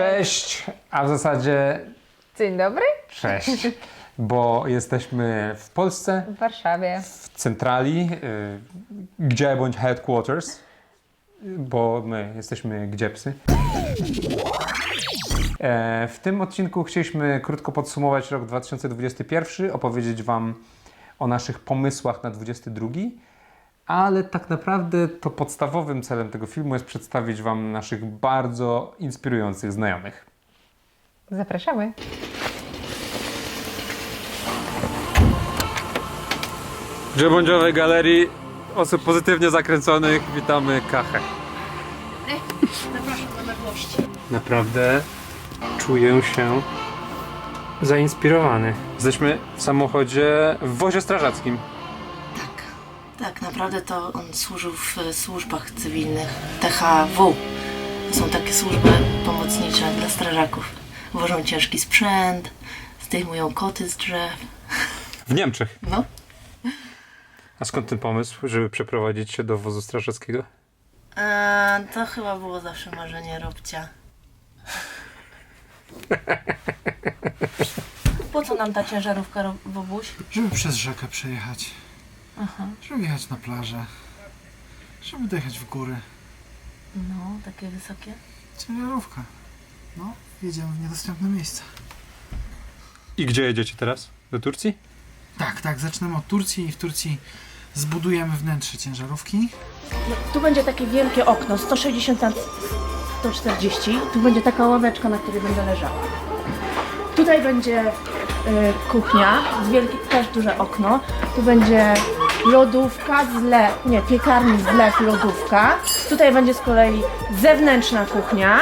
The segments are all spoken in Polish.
Cześć, a w zasadzie Dzień dobry. cześć, bo jesteśmy w Polsce, W Warszawie. w centrali, y, gdzie bądź headquarters, bo my jesteśmy gdziepsy. E, W tym odcinku chcieliśmy krótko podsumować rok 2021, opowiedzieć Wam o naszych pomysłach na 22, ale tak naprawdę to podstawowym celem tego filmu jest przedstawić Wam naszych bardzo inspirujących znajomych. Zapraszamy. W Grzebądziowej Galerii osób pozytywnie zakręconych witamy Kachę. Zapraszam na nagłości. Naprawdę czuję się zainspirowany. Jesteśmy w samochodzie w wozie strażackim. Naprawdę to on służył w służbach cywilnych THW. To są takie służby pomocnicze dla strażaków. Wożą ciężki sprzęt, zdejmują koty z drzew. W Niemczech. No, A skąd ten pomysł, żeby przeprowadzić się do wozu strażackiego? e, to chyba było zawsze marzenie Robcia. Po co nam ta ciężarówka, Ro- Bobuś? Żeby przez rzekę przejechać. Aha, Żeby jechać na plażę. Żeby dojechać w góry. no, takie wysokie. Ciężarówka. No, jedziemy w niedostępne miejsca. I gdzie jedziecie teraz? Do Turcji? Tak, tak, zaczynamy od Turcji i w Turcji zbudujemy wnętrze ciężarówki. No, tu będzie takie wielkie okno, 160 na 140. Tu będzie taka ławeczka, na której będę leżała. Tutaj będzie y, kuchnia, z wielkie, też duże okno. Tu będzie lodówka, zlew, nie, piekarnik, zlew, lodówka. Tutaj będzie z kolei zewnętrzna kuchnia.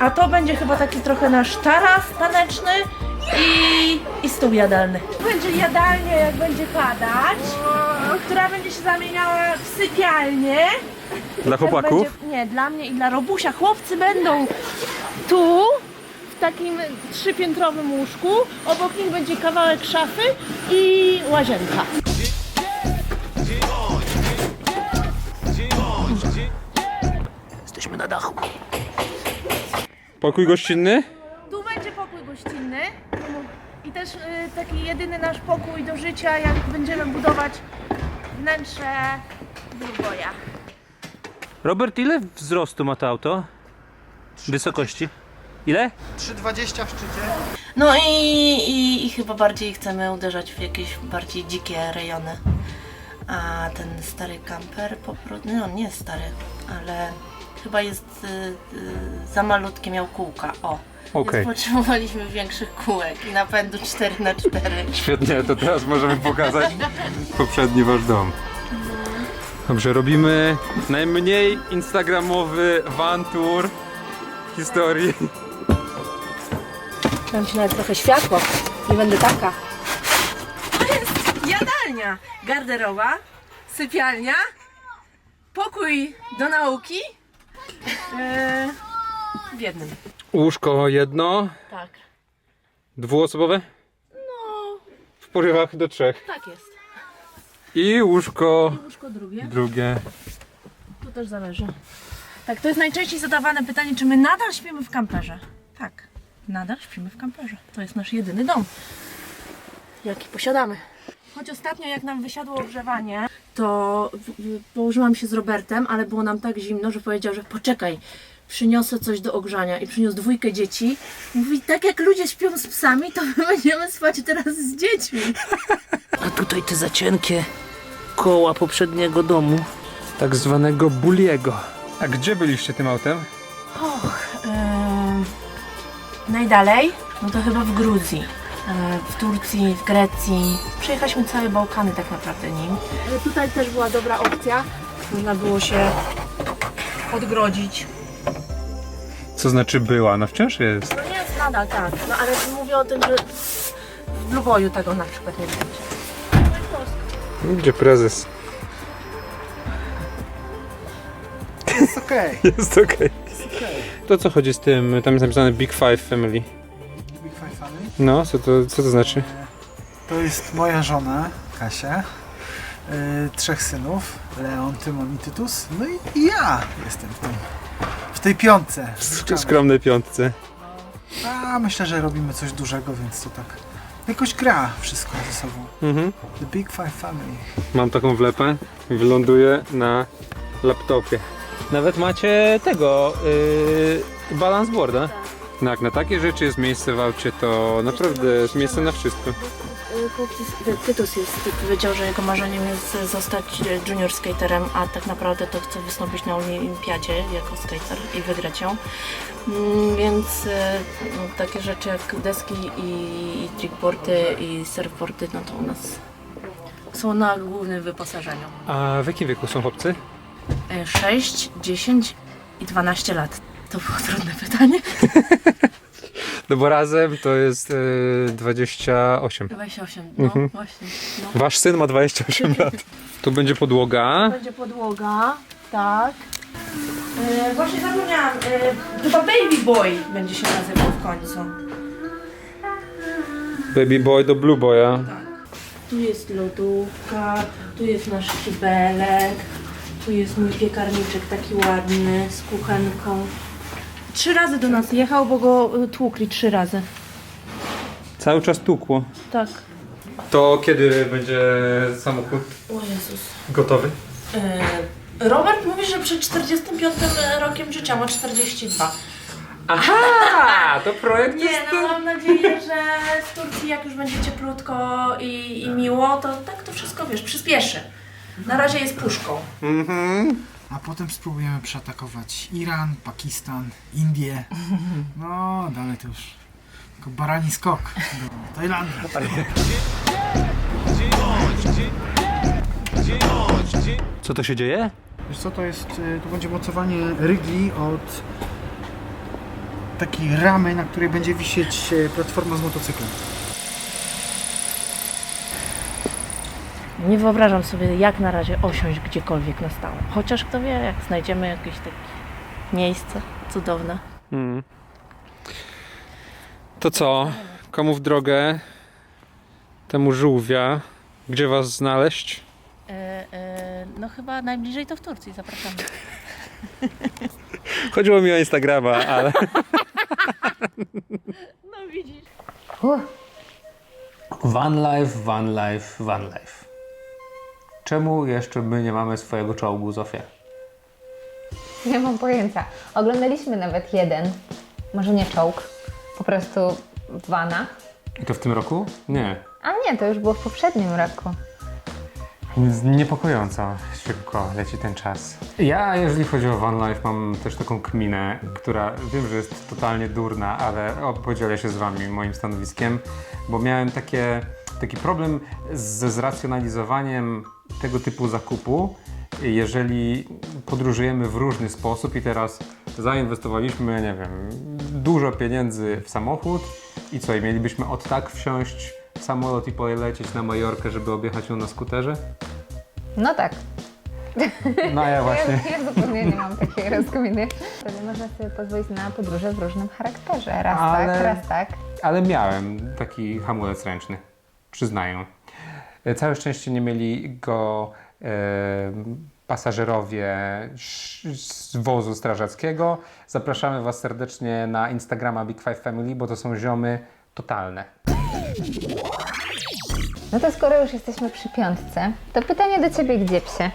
A to będzie chyba taki trochę nasz taras taneczny i, i stół jadalny. Będzie jadalnia, jak będzie padać, która będzie się zamieniała w sypialnię. Dla Tak będzie, nie, dla mnie i dla Robusia. Chłopcy będą tu, w takim trzypiętrowym łóżku. Obok nich będzie kawałek szafy i łazienka. Dachu. Pokój gościnny? Tu będzie pokój gościnny i też y, taki jedyny nasz pokój do życia, jak będziemy budować wnętrze długoja. Robert, ile wzrostu ma to auto? Wysokości? Ile? 3,20 w szczycie. No i, i, i chyba bardziej chcemy uderzać w jakieś bardziej dzikie rejony. A ten stary kamper po prostu, no nie jest stary, ale chyba jest y, y, za malutkie, miał kółka, o. Okej. Więc potrzebowaliśmy większych kółek i napędu 4x4. Świetnie, to teraz możemy pokazać poprzedni wasz dom. Dobrze, robimy najmniej instagramowy van tour w historii. Dam ci nawet trochę światła, nie będę taka. Jadalnia, garderoba, sypialnia, pokój do nauki. W jednym. Łóżko jedno, Tak, dwuosobowe? No. W porywach do trzech. tak jest. I łóżko Łóżko drugie. drugie. Tu też zależy. Tak, to jest najczęściej zadawane pytanie, czy my nadal śpimy w kamperze? Tak, nadal śpimy w kamperze. To jest nasz jedyny dom, jaki posiadamy. Choć ostatnio, jak nam wysiadło ogrzewanie, to położyłam się z Robertem, ale było nam tak zimno, że powiedział, że poczekaj, przyniosę coś do ogrzania i przyniósł dwójkę dzieci. Mówi, tak jak ludzie śpią z psami, to my będziemy spać teraz z dziećmi. A tutaj te za cienkie koła poprzedniego domu. Tak zwanego buliego. A gdzie byliście tym autem? Och, em, najdalej? No to chyba w Gruzji. E, W Turcji, w Grecji. Przejechaliśmy całe Bałkany tak naprawdę nim. Tutaj też była dobra opcja. Można było się odgrodzić. Co znaczy była? No wciąż jest. No jest nadal, tak. No ale mówię o tym, że w Luboju tego na przykład nie będzie. Gdzie prezes? Jest okej. Jest okej. To co chodzi z tym? Tam jest napisane Big Five Family. No, co to, co to znaczy? To jest moja żona, Kasia. Yy, trzech synów, Leon, Tymon i Tytus. No i, i ja jestem w, tym, w tej piątce. W sk- skromnej piątce. A myślę, że robimy coś dużego, więc to tak jakoś gra wszystko ze sobą. Mhm. The Big Five Family. Mam taką wlepę, wyląduje na laptopie. Nawet macie tego, yy, balance boarda. No jak na takie rzeczy jest miejsce w aucie, to naprawdę jest miejsce na wszystko. Tytus jest, powiedział, że jego marzeniem jest zostać e, junior skaterem, a tak naprawdę to chce wystąpić na olimpiadzie jako skater i wygrać ją. Mm, Więc e, takie rzeczy jak deski i, trickboardy i surfboardy, no to u nas są na głównym wyposażeniu. A w jakim wieku są chłopcy? E, 6, 10 i 12 lat. To było trudne pytanie. No bo razem to jest yy, 28. 28, no Mhm. właśnie. No. Wasz syn ma 28 lat. Tu będzie podłoga. Będzie podłoga, tak. E, właśnie zapomniałam, e, chyba Baby Boy będzie się nazywał w końcu. Baby boy do blue boya. Tu jest lodówka, tu jest nasz kibelek, tu jest mój piekarniczek taki ładny z kuchenką. Trzy razy do nas jechał, bo go y, tłukli trzy razy. Cały czas tukło. Tak. To kiedy będzie samochód O Jezus. gotowy? E, Robert mówi, że przed 45 rokiem życia ma 42. Aha! To projekt Nie, no mam nadzieję, że z Turcji jak już będzie cieplutko i, i miło, to tak to wszystko, wiesz, przyspieszy. Na razie jest puszką. A potem spróbujemy przeatakować Iran, Pakistan, Indię. No, dalej to już tylko barani skok do Tajlandii. Co to się dzieje? Wiesz co, to jest, y, to będzie mocowanie rygli od takiej ramy, na której będzie wisieć y, platforma z motocyklem. Nie wyobrażam sobie, jak na razie osiąść gdziekolwiek na stałe. Chociaż kto wie, jak znajdziemy jakieś takie miejsce cudowne. Mm. To co? Komu w drogę? Temu żółwia. Gdzie was znaleźć? no chyba najbliżej to w Turcji, zapraszamy. Chodziło mi o Instagrama, ale... No widzisz. Van life, van life, van life. Czemu jeszcze my nie mamy swojego czołgu, Zofia? nie mam pojęcia. Oglądaliśmy nawet jeden, może nie czołg, po prostu wana. I to w tym roku? Nie. A nie, to już było w poprzednim roku. Niepokojąco szybko leci ten czas. Ja, jeżeli chodzi o Van Life, mam też taką kminę, która wiem, że jest totalnie durna, ale o, podzielę się z Wami moim stanowiskiem, bo miałem takie, taki problem ze zracjonalizowaniem tego typu zakupu, jeżeli podróżujemy w różny sposób i teraz zainwestowaliśmy, nie wiem, dużo pieniędzy w samochód i co, i mielibyśmy od tak wsiąść w samolot i polecieć na Majorkę, żeby objechać ją na skuterze? No tak. No ja właśnie. Ja, ja zupełnie nie mam takiej rozkminy. Wtedy można sobie pozwolić na podróże w różnym charakterze. Raz Ale- tak, raz tak. Ale miałem taki hamulec ręczny, przyznaję. E, Całe szczęście nie mieli go e, pasażerowie z wozu strażackiego. Zapraszamy Was serdecznie na Instagrama Big Five Family, bo to są ziomy totalne. No to skoro już jesteśmy przy piątce, to pytanie do Ciebie, gdzie psie?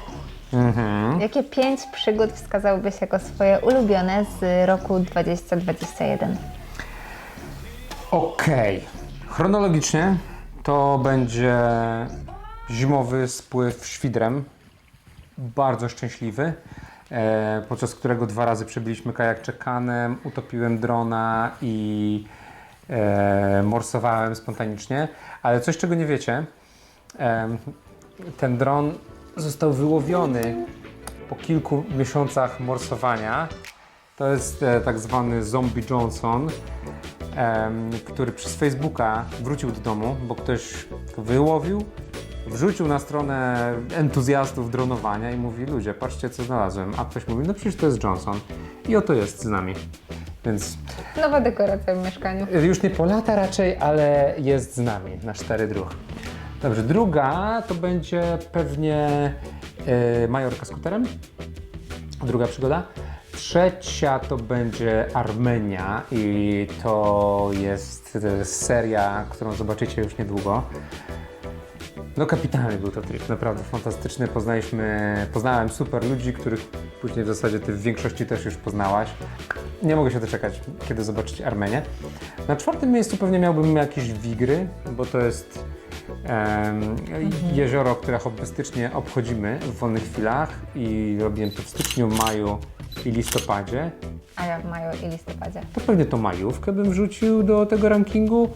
Mhm. Jakie pięć przygód wskazałbyś jako swoje ulubione z roku 2021? Okej. Chronologicznie to będzie zimowy spływ świdrem. Bardzo szczęśliwy, e, podczas którego dwa razy przebyliśmy kajak czekanem, utopiłem drona i e, morsowałem spontanicznie. Ale coś, czego nie wiecie, em, ten dron został wyłowiony po kilku miesiącach morsowania. To jest e, tak zwany Zombie Johnson, który przez Facebooka wrócił do domu, bo ktoś go wyłowił, wrzucił na stronę entuzjastów dronowania i mówi, ludzie, patrzcie co znalazłem. A ktoś mówi, no przecież to jest Johnson. I oto jest z nami. Więc Nowa dekoracja w mieszkaniu. już nie po lata raczej, ale jest z nami, nasz stary druh. Dobrze, druga to będzie pewnie e, Majorka skuterem. Druga przygoda. Trzecia to będzie Armenia i to jest e, seria, którą zobaczycie już niedługo. No kapitalny był to trip, naprawdę fantastyczny. Poznaliśmy, poznałem super ludzi, których później w zasadzie ty w większości też już poznałaś. Nie mogę się doczekać, kiedy zobaczycie Armenię. Na czwartym miejscu pewnie miałbym jakieś Wigry, bo to jest em, jezioro, które hobbystycznie obchodzimy w wolnych chwilach i robiłem to w styczniu, maju i listopadzie. A ja w maju i listopadzie. To pewnie to majówkę bym wrzucił do tego rankingu.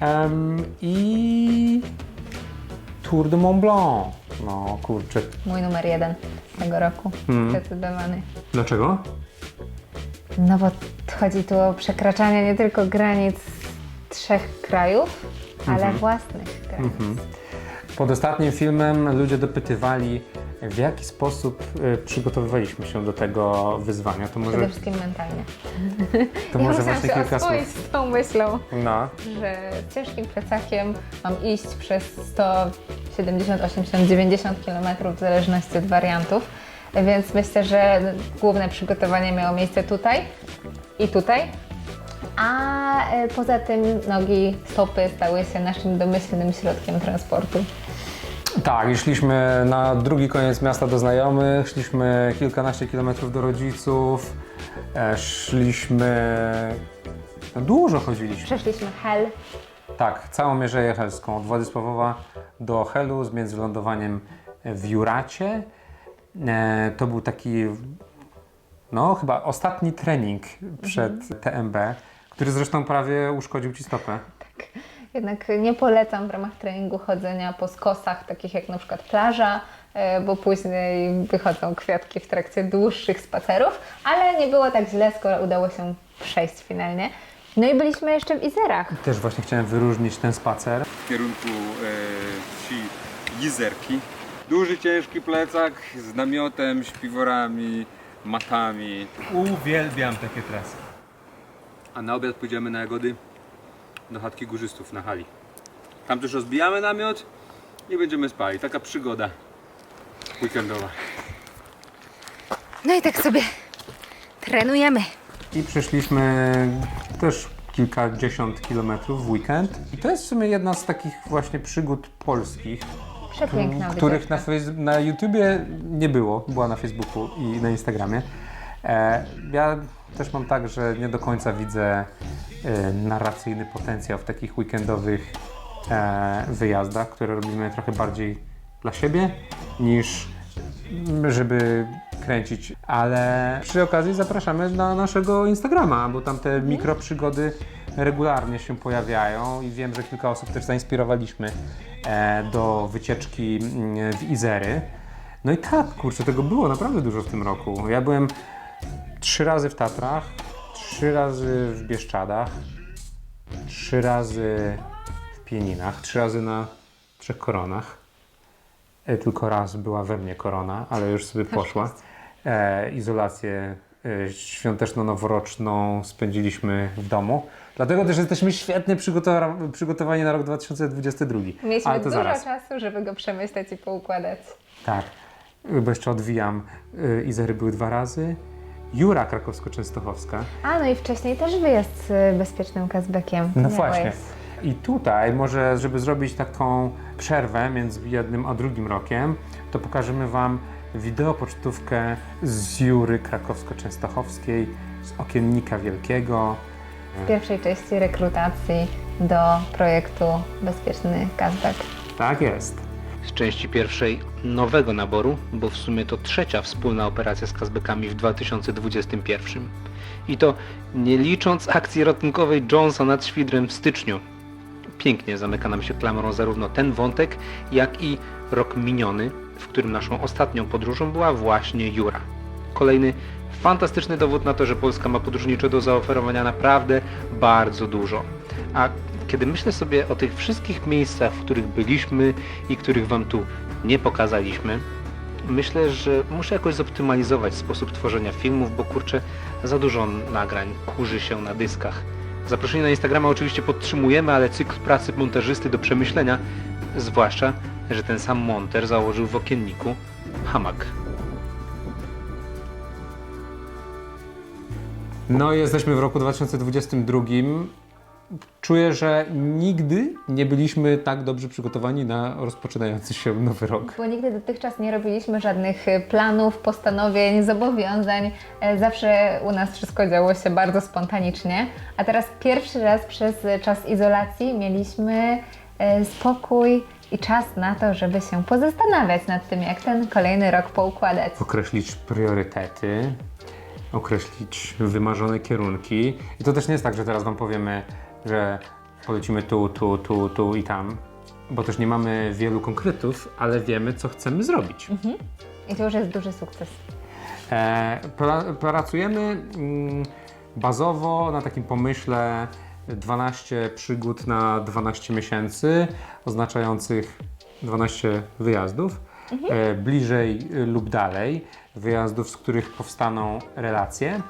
Em, I Tour de Mont Blanc. No kurczę. Mój numer jeden tego roku. Hmm. Zdecydowany. Dlaczego? No bo chodzi tu o przekraczanie nie tylko granic trzech krajów, ale własnych granic. Pod ostatnim filmem ludzie dopytywali, w jaki sposób y, przygotowywaliśmy się do tego wyzwania. To może, Przede wszystkim mentalnie. to ja może właśnie kilka słów. z tą myślą, No. że ciężkim plecakiem mam iść przez 170, 80, 90 km w zależności od wariantów. Więc myślę, że główne przygotowanie miało miejsce tutaj i tutaj. A e, poza tym nogi, stopy stały się naszym domyślnym środkiem transportu. Tak, i szliśmy na drugi koniec miasta do znajomych, szliśmy kilkanaście kilometrów do rodziców, e, szliśmy... No, dużo chodziliśmy. Przeszliśmy Hel, Tak, całą Mierzeję Helską, od Władysławowa do Helu z międzylądowaniem w Juracie. E, to był taki, no chyba ostatni trening przed TMB, który zresztą prawie uszkodził Ci stopę. Jednak nie polecam w ramach treningu chodzenia po skosach, takich jak na przykład plaża, e, bo później wychodzą kwiatki w trakcie dłuższych spacerów, ale nie było tak źle, skoro udało się przejść finalnie. No i byliśmy jeszcze w Izerach. Też właśnie chciałem wyróżnić ten spacer. w kierunku e, wsi Jizerki. Duży, ciężki plecak z namiotem, śpiworami, matami. Uwielbiam takie trasy. A na obiad pójdziemy na jagody do chatki górzystów na hali. Tam też rozbijamy namiot i będziemy spali. Taka przygoda weekendowa. No i tak sobie trenujemy. I przeszliśmy też kilkadziesiąt kilometrów w weekend. I to jest w sumie jedna z takich właśnie przygód polskich, Przepiękna których na, na YouTubie nie było, była na Facebooku i na Instagramie. E, ja też mam tak, że nie do końca widzę narracyjny potencjał w takich weekendowych e, wyjazdach, które robimy trochę bardziej dla siebie niż mm, żeby kręcić, ale przy okazji zapraszamy na naszego Instagrama, bo tam te mikroprzygody regularnie się pojawiają i wiem, że kilka osób też zainspirowaliśmy e, do wycieczki mm, w Izery. No i tak, kurczę, tego było naprawdę dużo w tym roku. Ja byłem trzy razy w Tatrach, trzy razy w Bieszczadach, trzy razy w Pieninach, trzy razy na Trzech Koronach. E, Tylko raz była we mnie korona, ale już sobie poszła. E, izolację e, świąteczno-noworoczną spędziliśmy w domu. Dlatego też jesteśmy świetnie przygotowa- przygotowani na rok 2022. Mieliśmy ale to dużo zaraz. czasu, żeby go przemyśleć i poukładać. Tak, bo jeszcze odwijam. Y, Izery były dwa razy. Jura krakowsko-częstochowska. A, no i wcześniej też wyjazd z bezpiecznym cashbackiem. No właśnie. I tutaj może, żeby zrobić taką przerwę między jednym a drugim rokiem, to pokażemy Wam wideo pocztówkę z Jury krakowsko-częstochowskiej, z Okiennika Wielkiego. W pierwszej części rekrutacji do projektu Bezpieczny Cashback. Tak jest. Z części pierwszej nowego naboru, bo w sumie to trzecia wspólna operacja z Kazbekami w 2021. I to nie licząc akcji ratunkowej Jonesa nad Świdrem w styczniu. Pięknie zamyka nam się klamrą zarówno ten wątek, jak i rok miniony, w którym naszą ostatnią podróżą była właśnie Jura. Kolejny fantastyczny dowód na to, że Polska ma podróżniczo do zaoferowania naprawdę bardzo dużo. A kiedy myślę sobie o tych wszystkich miejscach, w których byliśmy i których Wam tu nie pokazaliśmy, myślę, że muszę jakoś zoptymalizować sposób tworzenia filmów, bo kurczę, za dużo nagrań kurzy się na dyskach. Zaproszenie na Instagrama oczywiście podtrzymujemy, ale cykl pracy montażysty do przemyślenia, zwłaszcza, że ten sam monter założył w okienniku hamak. No jesteśmy w roku 2022. Czuję, że nigdy nie byliśmy tak dobrze przygotowani na rozpoczynający się nowy rok. Bo nigdy dotychczas nie robiliśmy żadnych y, planów, postanowień, zobowiązań. E, Zawsze u nas wszystko działo się bardzo spontanicznie. A teraz pierwszy raz przez czas izolacji mieliśmy e, spokój i czas na to, żeby się pozastanawiać nad tym, jak ten kolejny rok poukładać. Określić priorytety, określić wymarzone kierunki. I to też nie jest tak, że teraz Wam powiemy, że polecimy tu, tu, tu, tu i tam, bo też nie mamy wielu konkretów, ale wiemy, co chcemy zrobić. I to już jest duży sukces. E, pra, pracujemy mm, bazowo na takim pomyśle 12 przygód na 12 miesięcy, oznaczających 12 wyjazdów, e, bliżej y, lub dalej, wyjazdów, z których powstaną relacje.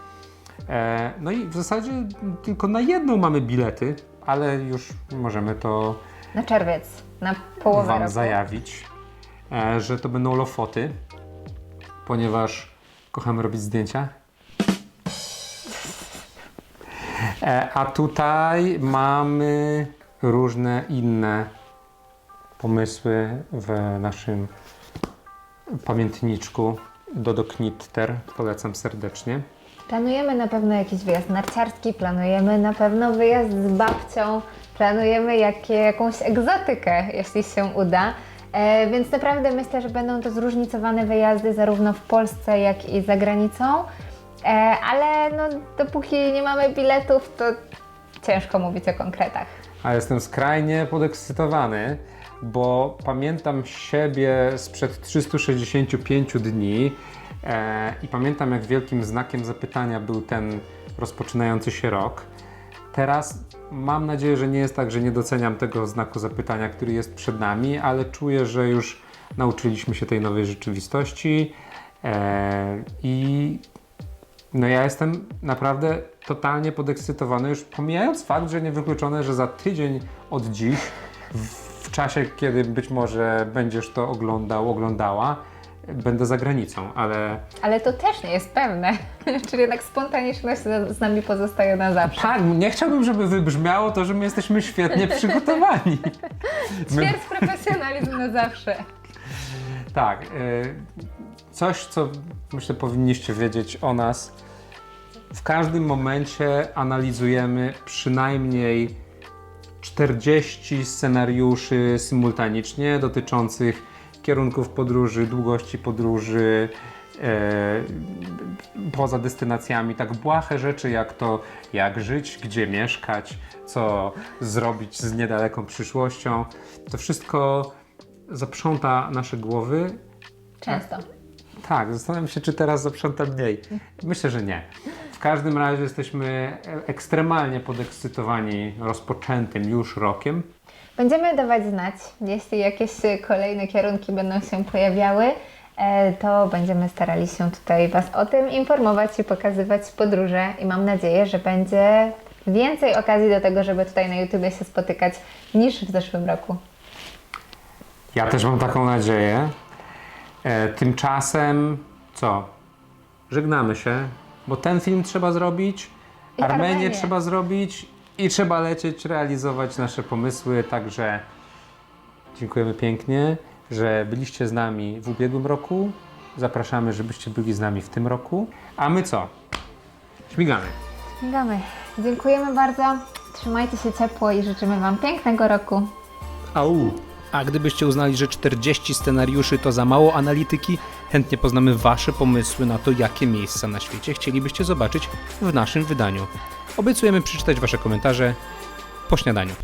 E, no i w zasadzie tylko na jedną mamy bilety, ale już możemy to Na czerwiec, na połowę Wam roku. zajawić, e, że to będą lofoty, ponieważ kochamy robić zdjęcia. E, a tutaj mamy różne inne pomysły w naszym pamiętniczku Dodo Knitter. Polecam serdecznie. Planujemy na pewno jakiś wyjazd narciarski, planujemy na pewno wyjazd z babcią, planujemy jakie, jakąś egzotykę, jeśli się uda. E, więc naprawdę myślę, że będą to zróżnicowane wyjazdy zarówno w Polsce, jak i za granicą. E, ale no, dopóki nie mamy biletów, to ciężko mówić o konkretach. A jestem skrajnie podekscytowany, bo pamiętam siebie sprzed 365 dni e, i pamiętam, jak wielkim znakiem zapytania był ten rozpoczynający się rok. Teraz mam nadzieję, że nie jest tak, że nie doceniam tego znaku zapytania, który jest przed nami, ale czuję, że już nauczyliśmy się tej nowej rzeczywistości e, i no ja jestem naprawdę totalnie podekscytowany, już pomijając fakt, że niewykluczone, że za tydzień od dziś, w, czasie, kiedy być może będziesz to oglądał, oglądała, będę za granicą, ale Ale to też nie jest pewne, czyli jednak spontaniczność z nami pozostaje na zawsze. tak, nie chciałbym, żeby wybrzmiało to, że my jesteśmy świetnie przygotowani. Ćwierć profesjonalizm na zawsze. tak, y, coś, co myślę powinniście wiedzieć o nas. W każdym momencie analizujemy przynajmniej 40 scenariuszy symultanicznie dotyczących kierunków podróży, długości podróży, e, poza destynacjami, tak błahe rzeczy jak to, jak żyć, gdzie mieszkać, co zrobić z niedaleką przyszłością. To wszystko zaprząta nasze głowy. Często. Tak, zastanawiam się, czy teraz zaprząta mniej. Myślę, że nie. W każdym razie jesteśmy ekstremalnie podekscytowani rozpoczętym już rokiem. Będziemy dawać znać, jeśli jakieś kolejne kierunki będą się pojawiały, e, to będziemy starali się tutaj Was o tym informować i pokazywać podróże i mam nadzieję, że będzie więcej okazji do tego, żeby tutaj na YouTubie się spotykać niż w zeszłym roku. Ja też mam taką nadzieję. E, tymczasem co? Żegnamy się, bo ten film trzeba zrobić, I Armenię Armenię. trzeba zrobić i trzeba lecieć, realizować nasze pomysły. Także dziękujemy pięknie, że byliście z nami w ubiegłym roku. Zapraszamy, żebyście byli z nami w tym roku. A my co? Śmigamy. Śmigamy. Dziękujemy bardzo. Trzymajcie się ciepło i życzymy Wam pięknego roku. Au! A gdybyście uznali, że 40 scenariuszy to za mało analityki, chętnie poznamy Wasze pomysły na to, jakie miejsca na świecie chcielibyście zobaczyć w naszym wydaniu. Obiecujemy przeczytać Wasze komentarze po śniadaniu.